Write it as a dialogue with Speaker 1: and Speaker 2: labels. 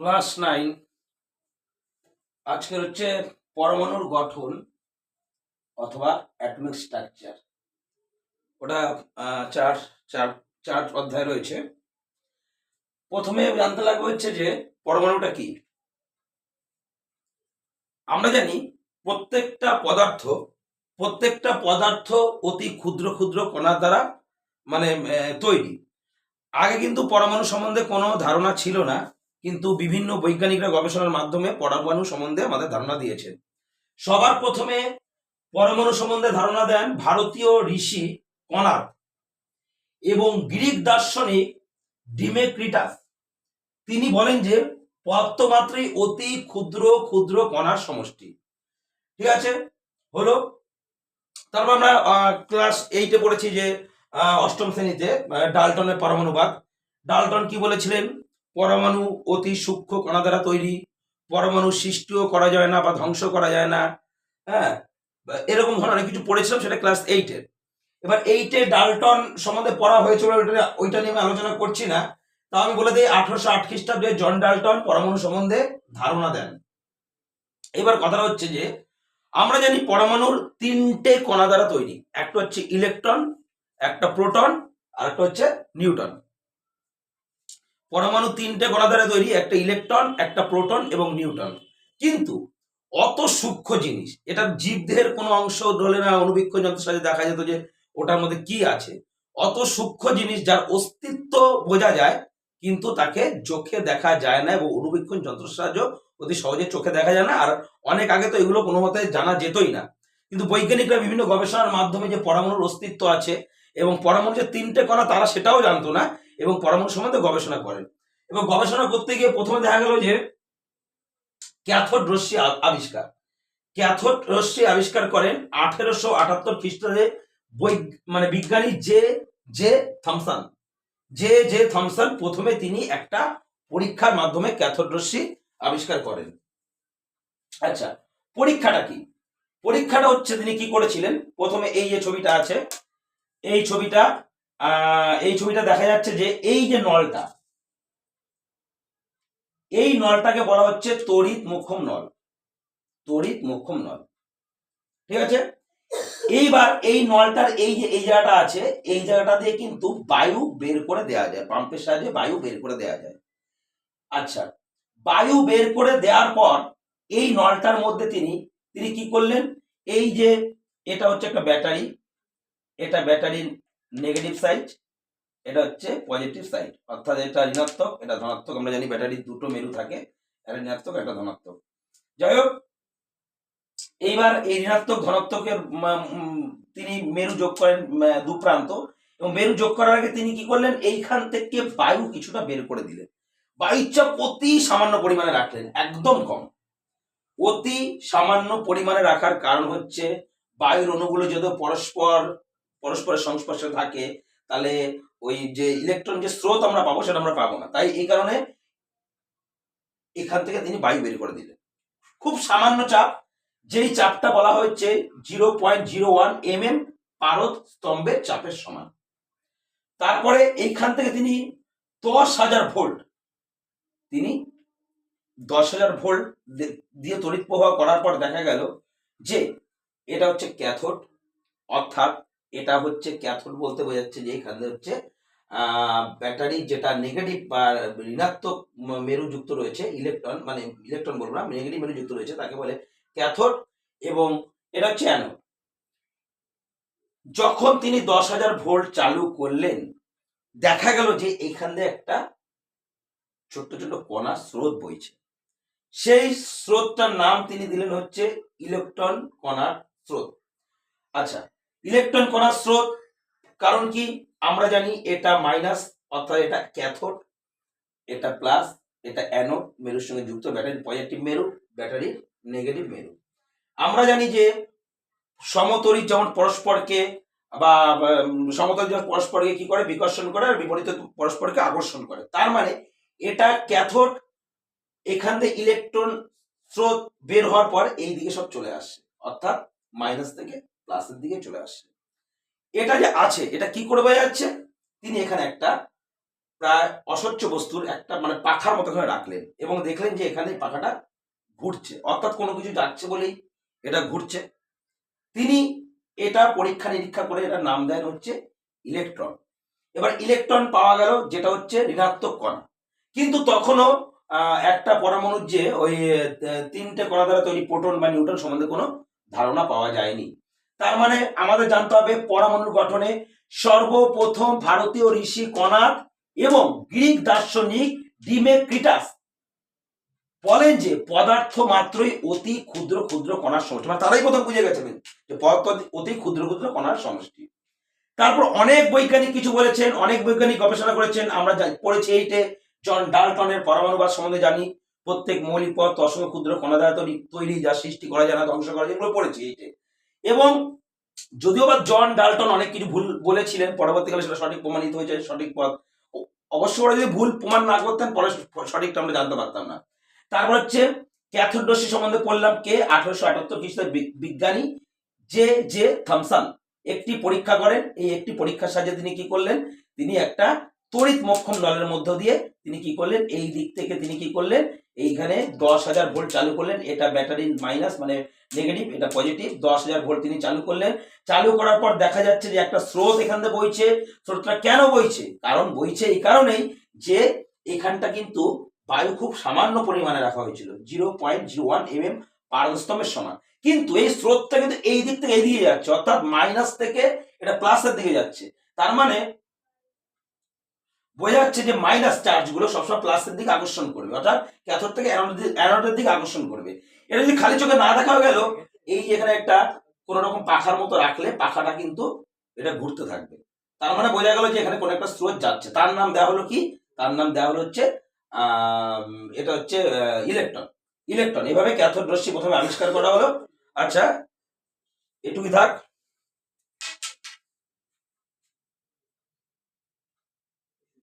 Speaker 1: Class nine. আজকের হচ্ছে পরমাণুর গঠন অথবা অ্যাটমিক স্ট্রাকচার ওটা চার চার চার অধ্যায় রয়েছে। প্রথমে জানতে লাগবে হচ্ছে যে পরমাণুটা কি। আমরা জানি প্রত্যেকটা পদার্থ প্রত্যেকটা পদার্থ অতি ক্ষুদ্র ক্ষুদ্র কণার দ্বারা মানে তৈরি। আগে কিন্তু পরমাণু সম্বন্ধে কোনো ধারণা ছিল না। কিন্তু বিভিন্ন বৈজ্ঞানিকরা গবেষণার মাধ্যমে পরমাণু সম্বন্ধে আমাদের ধারণা দিয়েছেন। সবার প্রথমে পরমাণু সম্বন্ধে ধারণা দেন ভারতীয় ঋষি কণাদ এবং গ্রিক দার্শনিক ডিমেক্রিটাস। তিনি বলেন যে পদার্থ মাত্রই অতি ক্ষুদ্র ক্ষুদ্র কণার সমষ্টি। ঠিক আছে? হলো, তারপর আমরা ক্লাস এইটে পড়েছি যে অষ্টম শ্রেণীতে ডালটনের পরমাণুবাদ। ডালটন কি বলেছিলেন? পরমাণু অতি সূক্ষ্ম কণা দ্বারা তৈরি। পরমাণু সৃষ্টিও করা যায় না বা ধ্বংস করা যায় না। হ্যাঁ? এরকম ধরনের অনেক কিছু পড়েছিলাম, সেটা ক্লাস এইটের এবার এইটে ডালটন সম্বন্ধে পড়া হয়েছিল, ওইটা ওইটা নিয়ে আমি আলোচনা করছি না। তাও আমি বলে দিই, আঠারোশো আট খ্রিস্টাব্দে জন ডালটন পরমাণু সম্বন্ধে ধারণা দেন। এবার কথাটা হচ্ছে যে, আমরা জানি পরমাণুর তিনটে কণা দ্বারা তৈরি। একটা হচ্ছে ইলেকট্রন, একটা প্রোটন আর একটা হচ্ছে নিউটন। পরমাণু তিনটে দ্বারা তৈরি, একটা ইলেকট্রন, একটা প্রোটন এবং নিউটন কিন্তু অত সূক্ষ্ম জিনিস, এটা জীবদেহের কোনো অংশ ধরে না অনুবীক্ষণ যন্ত্রের সাথে দেখা যেত যে ওটার মধ্যে কি আছে। অত সূক্ষ্ম জিনিস যার অস্তিত্ব বোঝা যায়, কিন্তু তাকে চোখে দেখা যায় না এবং অনুবীক্ষণ যন্ত্রের সাহায্য অতি সহজে চোখে দেখা যায় না। আর অনেক আগে তো এগুলো কোনো মতে জানা যেতই না। কিন্তু বৈজ্ঞানিকরা বিভিন্ন গবেষণার মাধ্যমে যে পরমাণুর অস্তিত্ব আছে এবং পরমাণু যে তিনটে কণা, তারা সেটাও জানতো না এবং পরমাণু সম্বন্ধে গবেষণা করেন। এবং গবেষণা করতে গিয়ে প্রথমে দেখা গেল যে ক্যাথোড রশ্মি আবিষ্কার। ক্যাথোড রশ্মি আবিষ্কার করেন আঠেরোশো আটাত্তর খ্রিস্টাব্দে মানে বিজ্ঞানী যে যে থমসন। যে যে থমসন প্রথমে তিনি একটা পরীক্ষার মাধ্যমে ক্যাথোড রশ্মি আবিষ্কার করেন। আচ্ছা পরীক্ষাটা কি? পরীক্ষাটা হচ্ছে তিনি কি করেছিলেন? প্রথমে এই যে ছবিটা আছে, এই ছবিটা এই ছবিটা দেখা যাচ্ছে যে এই যে নলটা, এই নলটাকে বলা হচ্ছে তড়িৎ মোক্ষম নল। তড়িৎ মোক্ষম নল। ঠিক আছে? এইবার এই নলটার এই যে, এই জায়গাটা আছে, এই জায়গাটা দিয়ে কিন্তু বায়ু বের করে দেওয়া যায়, পাম্পের সাহায্যে বায়ু বের করে দেওয়া যায়। আচ্ছা বায়ু বের করে দেওয়ার পর এই নলটার মধ্যে তিনি তিনি কি করলেন? এই যে, এটা হচ্ছে একটা ব্যাটারি, এটা ব্যাটারির নেগেটিভ সাইড এটা হচ্ছে পজিটিভ সাইড অর্থাৎ এটা ঋণাত্মক, এটা ধনাত্মক। আমরা জানি ব্যাটারির দুটো মেরু থাকে, একটা ঋণাত্মক, একটা ধনাত্মক। যাই হোক, এইবার এই ঋণাত্মক ধনাত্মকের তিনি মেরু যোগ করেন দু প্রান্ত। এবং মেরু যোগ করার আগে তিনি কি করলেন? এইখান থেকে বায়ু কিছুটা বের করে দিলেন। বায়ুর চাপ অতি সামান্য পরিমাণে রাখলেন, একদম কম। অতি সামান্য পরিমাণে রাখার কারণ হচ্ছে, বায়ুর অণুগুলো যদি পরস্পর পরস্পরের সংস্পর্শে থাকে, তাহলে ওই যে ইলেকট্রন যে স্রোত আমরা পাবো সেটা আমরা পাবো না। তাই এই কারণে এখান থেকে তিনি বায়ু বের করে দিলেন। খুব সামান্য চাপ, যেই চাপটা বলা হচ্ছে zero point zero one M M পারদ স্তম্ভের চাপের সমান। তারপরে এইখান থেকে তিনি দশ হাজার ভোল্ট, তিনি দশ হাজার ভোল্ট দিয়ে তড়িৎ প্রবাহ করার পর দেখা গেল যে এটা হচ্ছে ক্যাথোড, অর্থাৎ এটা হচ্ছে ক্যাথোড বলতে বোঝাচ্ছে যে এখানে হচ্ছে ব্যাটারি যেটা নেগেটিভ বা ঋণাত্মক ম- মেরু যুক্ত রয়েছে ইলেকট্রন মানে ইলেকট্রন বলব না নেগেটিভ মেরু যুক্ত রয়েছে, তাকে বলে ক্যাথোড এবং এটা হচ্ছে অ্যানোড যখন তিনি দশ হাজার ভোল্ট চালু করলেন, দেখা গেল যে এখান দিয়ে একটা ছোট্ট ছোট্ট কণা স্রোত বইছে। সেই স্রোতটার নাম তিনি দিলেন হচ্ছে ইলেকট্রন কণার স্রোত। আচ্ছা ইলেকট্রন কণার স্রোত। কারণ কি? আমরা জানি এটা মাইনাস অর্থাৎ এটা ক্যাথোড এটা প্লাস এটা অ্যানোড মেরুর সঙ্গে যুক্ত ব্যাটারি পজিটিভ মেরু ব্যাটারি নেগেটিভ মেরু। আমরা জানি যে সমতরি যেমন পরস্পরকে, বা সমতল যেমন পরস্পরকে কি করে? বিকর্ষণ করে, আর বিপরীত পরস্পরকে আকর্ষণ করে। তার মানে এটা ক্যাথোড এখান থেকে ইলেকট্রন স্রোত বের হওয়ার পর এই দিকে সব চলে আসছে অর্থাৎ মাইনাস থেকে প্লাসের দিকে চলে আসছে। এটা যে আছে, এটা কি করে বোঝা যাচ্ছে? তিনি এখানে একটা প্রায় অস্বচ্ছ বস্তুর একটা মানে পাখার মতো করে রাখলেন এবং দেখলেন যে এখানে পাখাটা ঘুরছে। অর্থাৎ কোনো কিছু যাচ্ছে বলেই এটা ঘুরছে। তিনি এটা পরীক্ষা নিরীক্ষা করে এটা নাম দেন হচ্ছে ইলেকট্রন। এবার ইলেকট্রন পাওয়া গেল, যেটা হচ্ছে ঋণাত্মক কণা। কিন্তু তখনও একটা পরমাণুর যে ওই তিনটে কণা দ্বারা তৈরি প্রোটন বা নিউট্রন সম্বন্ধে কোনো ধারণা পাওয়া যায়নি। তার মানে আমাদের জানতে হবে পরমাণুর গঠনে সর্বপ্রথম ভারতীয় ঋষি কণাদ এবং গ্রিক দার্শনিক ডিমেক্রিটাস বলেন যে পদার্থ মাত্রই অতি ক্ষুদ্র ক্ষুদ্র কণার সমষ্টি। মানে তারাই প্রথম বুঝে গেছেন যে পদার্থ অতি ক্ষুদ্র ক্ষুদ্র কণার সমষ্টি। তারপর অনেক বৈজ্ঞানিক কিছু বলেছেন, অনেক বৈজ্ঞানিক গবেষণা করেছেন, আমরা পড়েছি এইটে। জন ডালটনের পরমাণুবাদ সম্বন্ধে জানি। প্রত্যেক মৌলিক পদার্থ অসংখ্য ক্ষুদ্র কণা দ্বারা তৈরি যা সৃষ্টি করা যায় না, ধ্বংস করা যায়, এগুলো পড়েছি এইটে। এবং যদিও বা জন ডালটন অনেক কিছু ভুল বলেছিলেন, পরবর্তীকালে সেটা সঠিক প্রমাণিত হয়েছে, সঠিক পথ। অবশ্য ওরা যদি ভুল প্রমাণ না করতেন, পরে সঠিকটা আমরা জানতে পারতাম না। তারপর হচ্ছে ক্যাথোডসি সম্বন্ধে পড়লাম কে? আঠারোশো আটাত্তর খ্রিস্টাব্দে বি- বিজ্ঞানী যে যে থমসন। একটি পরীক্ষা করেন, এই একটি পরীক্ষার সাহায্যে তিনি কি করলেন? তিনি একটা তড়িৎ মক্ষম নলের মধ্য দিয়ে তিনি কি করলেন? এই দিক থেকে তিনি কি করলেন? এইখানে দশ হাজার ভোল্ট চালু করলেন, এটা ব্যাটারি মাইনাস মানে নেগেটিভ এটা পজিটিভ দশ হাজার ভোল্ট তিনি চালু করলেন। চালু করার পর দেখা যাচ্ছে যে একটা স্রোত এখান থেকে বইছে। স্রোতটা কেন বইছে? কারণ বইছে এই কারণেই যে এখানটা কিন্তু বায়ু খুব সামান্য পরিমাণে রাখা হয়েছিল zero point zero one M M পারস্তমের সমান। কিন্তু এই স্রোতটা কিন্তু এই দিক থেকে এদিকে যাচ্ছে, অর্থাৎ মাইনাস থেকে এটা প্লাসের দিকে যাচ্ছে। তার মানে বোঝা যাচ্ছে যে মাইনাস চার্জগুলো সবসময় প্লাসের দিকে আকর্ষণ করবে, অর্থাৎ ক্যাথোড থেকে অ্যানোডের দিকে আকর্ষণ করবে। এটা যদি খালি চোখে না দেখা গেল, এই এখানে একটা কোন রকম পাখার মতো রাখলে পাখাটা কিন্তু এটা ঘুরতে থাকবে। তার মানে বোঝা গেল যে এখানে কোন একটা স্রোত যাচ্ছে। তার নাম দেওয়া হলো কি? তার নাম দেওয়া হলো হচ্ছে এটা হচ্ছে ইলেকট্রন ইলেকট্রন এভাবে ক্যাথোড রশ্মি প্রথমে আবিষ্কার করা হলো। আচ্ছা এটুকুই থাক।